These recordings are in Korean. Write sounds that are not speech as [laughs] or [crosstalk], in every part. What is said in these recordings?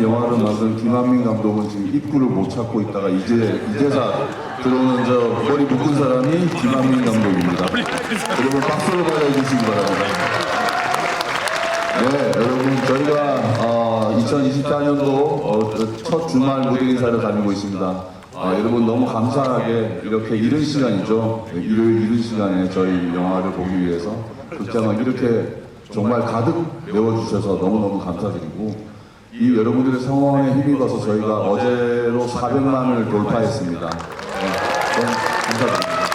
이 영화를 만든 김한민 감독은 지금 입구를 못 찾고 있다가 이제 이제사 들어오는 저 머리 묶은 사람이 김한민 감독입니다. 여러분 박수를 보내주시기 바랍니다. 네, 여러분 저희가 어, 2024년도 첫 주말 무대 인사를 다니고 있습니다. 아, 여러분 너무 감사하게 이렇게 이른 시간이죠. 네, 일요일 이른 시간에 저희 영화를 보기 위해서 극장을 이렇게 정말 가득 메워주셔서 너무너무 감사드리고 이 여러분들의 성원에 힘입어서 저희가 어제로 400만을 돌파했습니다. 네, 너무 감사드립니다.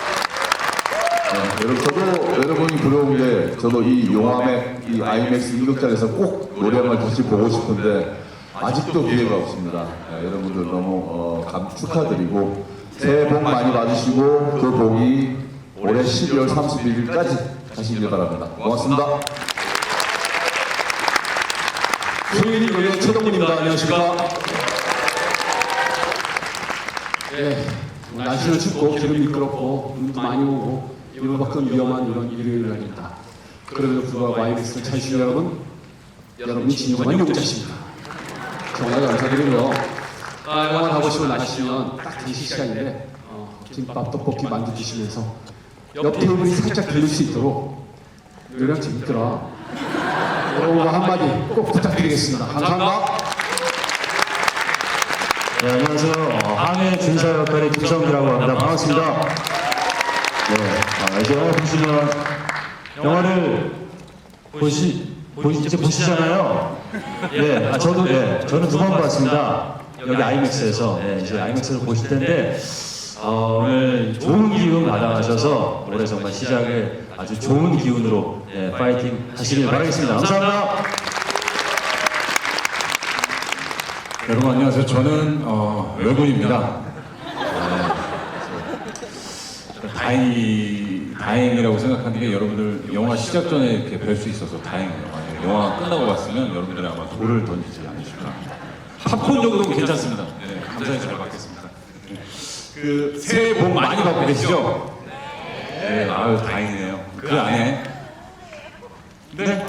네, 여러분 저도 여러분이 부러운 게 저도 이 용암의 이 아이맥스 이극장에서 꼭 노래방을 다시 보고 싶은데 아직도 기회가 없습니다. 네, 여러분들 너무 어, 감, 축하드리고 새해 복 많이 받으시고 그 복이 올해 12월 31일까지 가시길 바랍니다. 고맙습니다. 소윤이 노래 최동문입니다. 안녕하십니까? 예, 날씨는 춥고 기름 미끄럽고 눈도 많이 오고 이만큼 위험한 이런 일요일 날입니다. 그럼에도 불구하고 아이맥스를 찾으신 여러분, 여러분이 진정한 용자십니다. 정말 감사드리고요. 아, 영화 가고 싶은 날씨면 딱 2시 시간인데 어, 김밥, 떡볶이 만두 드시면서 옆 테이블이 살짝 들릴 수 있도록 노래랑 재밌더라. 여러분과 한마디 꼭 부탁드리겠습니다. 감사합니다. 네, 안녕하세요. 어, 한해 군사 역할의 김성규라고 합니다. 반갑습니다. 네, 아, 이제 영화 보시면 영화를 보시, 보시 이제 보시잖아요. 네, 아, 저도 네, 저는 두 번 봤습니다. 여기 아이맥스에서 네, 이제 아이맥스를 보실 텐데 어, 오늘 좋은 기운 받아가셔서 올해 정말 시작을 아주 좋은 기운으로 네, 파이팅 하시길 바라겠습니다. 감사합니다. 여러분 안녕하세요. 저는 어, 외국인입니다. 네, 다행히 다행이라고 생각하는 게 여러분들 영화 시작 전에 이렇게 뵐 수 있어서 다행이에요. 만약에 영화 끝나고 봤으면 여러분들이 아마 돌을 던지지 않으실까. 팝콘 정도는 괜찮습니다. 네, 감사히 잘 받겠습니다. 그 새해 복 많이 받고 계시죠? 네, 아유 다행이네요. 그 안에 네.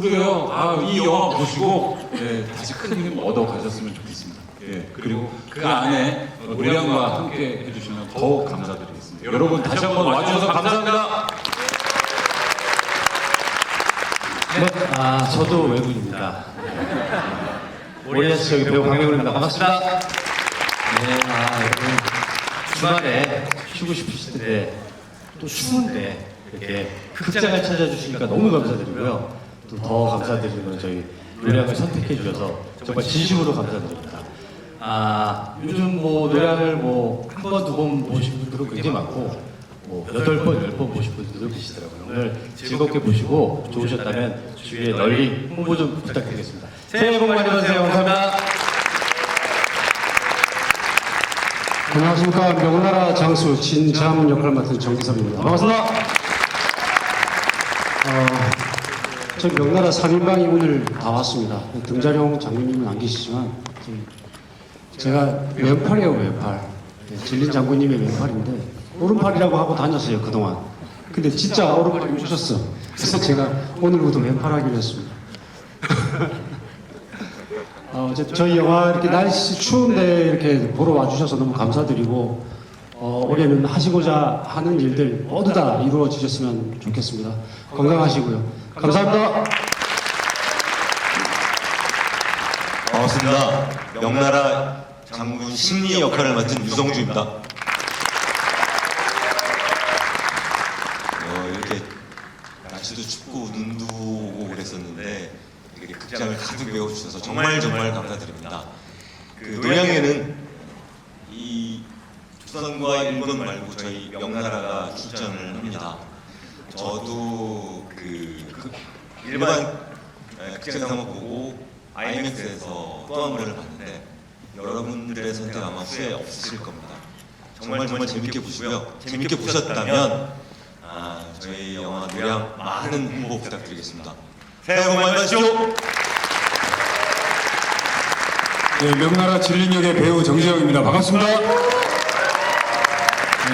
그래요. 아, 이 영화 보시고 네, 다시 큰 힘 얻어 가셨으면 좋겠습니다. 예, 그리고 그 안에 노량과 함께 해주시면 더욱 감사드리겠습니다. 여러분 다시 한번 와주셔서 감사합니다. 네, 아 저도 외국인입니다. 오리에스 여기 배우 강명훈입니다. 반갑습니다. 네, 아 여러분 주말에 쉬고 싶으실 텐데 또 추운데 이렇게 극장을 찾아주시니까 너무 감사드리고요. 또 더 감사드리는 건 저희 노량을 선택해 주셔서 정말 진심으로 감사드립니다. 아 요즘 뭐 노량을 뭐 한 번 두 번 보신 분들은 굉장히 많고 뭐 여덟 번, 열 번 보신 분들도 계시더라고요. 오늘 즐겁게 보시고 좋으셨다면 주위에 널리 홍보 좀 부탁드리겠습니다. 새해 복 많이 받으세요. 감사합니다. 안녕하십니까 명나라 장수 진자문 역할을 맡은 정기섭입니다. 반갑습니다. 어, 저 명나라 3인방이 오늘 다 왔습니다. 등자룡 장군님은 안 계시지만 제가 왼팔이에요 왼팔. 네, 진린 장군님의 왼팔인데 오른팔이라고 하고 다녔어요 그동안. 근데 진짜 오른팔이 오셨어. 그래서 제가 오늘부터 왼팔 하기로 했습니다. 어, 저, 저희 영화 이렇게 날씨 추운데 이렇게 보러 와주셔서 너무 감사드리고 어, 올해는 하시고자 하는 일들 모두 다 이루어지셨으면 좋겠습니다. 건강하시고요. 감사합니다. 반갑습니다. 명나라 장군 심리 역할을 맡은 유성주입니다. 어, 이렇게 날씨도 춥고 눈도 오고 그랬었는데 이렇게 극장을 가득 메워주셔서 정말 정말 감사드립니다. 그 노량에는 이 조선과 일본 말고 저희 명나라가 출전을 합니다. 저도 그, 그 일반 에, 극장에서 한번 보고 아이맥스에서 또 한 번을 봤는데 여러분들의 선택 아마 후회 없으실 겁니다. 정말 정말 재밌게 보시고요. 재밌게 보셨다면 아, 저희 영화 노량 많은 홍보 부탁드리겠습니다. 새해 복 많이 받으시오. 네, 명나라 진린역의 배우 정지영입니다. 반갑습니다. 네,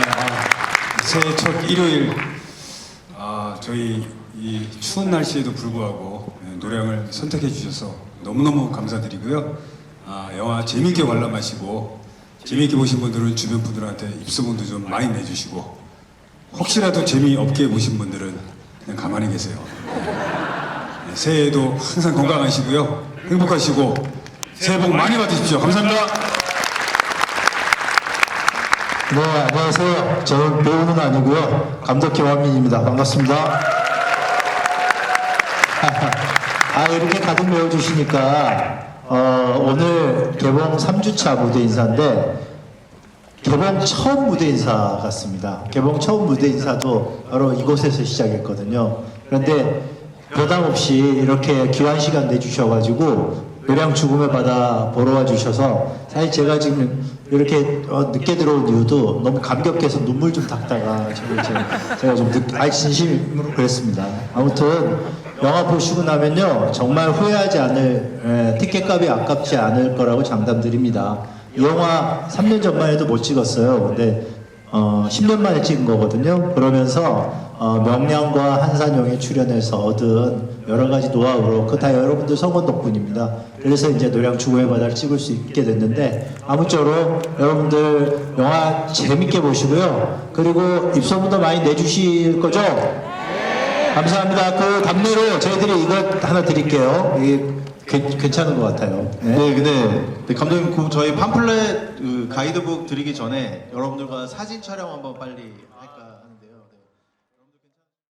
아, 새해 첫 일요일 아, 저희 이 추운 날씨에도 불구하고 네, 노량을 선택해 주셔서 너무 너무너무 감사드리고요. 아, 영화 재미있게 관람하시고 재미있게 보신 분들은 주변 분들한테 입소문도 좀 많이 내주시고 혹시라도 재미없게 보신 분들은 그냥 가만히 계세요. 네, 새해에도 항상 건강하시고요. 행복하시고 새해 복 많이 받으십시오. 감사합니다. 네, 안녕하세요. 저는 배우는 아니고요. 감독 김한민입니다. 반갑습니다. [laughs] 아, 이렇게 가득 메워주시니까, 어, 오늘 개봉 3주차 무대 인사인데, 개봉 처음 무대 인사 같습니다. 개봉 처음 무대 인사도 바로 이곳에서 시작했거든요. 그런데 부담 없이 이렇게 귀한 시간 내주셔가지고 노량 죽음의 바다 보러 와주셔서 사실 제가 지금 이렇게 어, 늦게 들어온 이유도 너무 감격해서 눈물 좀 닦다가 제가, 제가 좀 늦, 아 진심으로 그랬습니다. 아무튼 영화 보시고 나면요 정말 후회하지 않을 에, 티켓값이 아깝지 않을 거라고 장담드립니다. 이 영화 3년 전만 해도 못 찍었어요. 근데 어, 10년 만에 찍은 거거든요. 그러면서 어, 명량과 한산용이 출연해서 얻은 여러 가지 노하우로 그 다 여러분들 성원 덕분입니다. 그래서 이제 노량 죽음의 바다를 찍을 수 있게 됐는데 아무쪼록 여러분들 영화 재밌게 보시고요. 그리고 입소문도 많이 내주실 거죠? 감사합니다. 그 답례로 저희들이 이거 하나 드릴게요. 이게 괜- 괜찮은 것 같아요. 네. 네, 근데 네, 감독님 그 저희 팜플렛 그 가이드북 드리기 전에 여러분들과 사진 촬영 한번 빨리 할까요?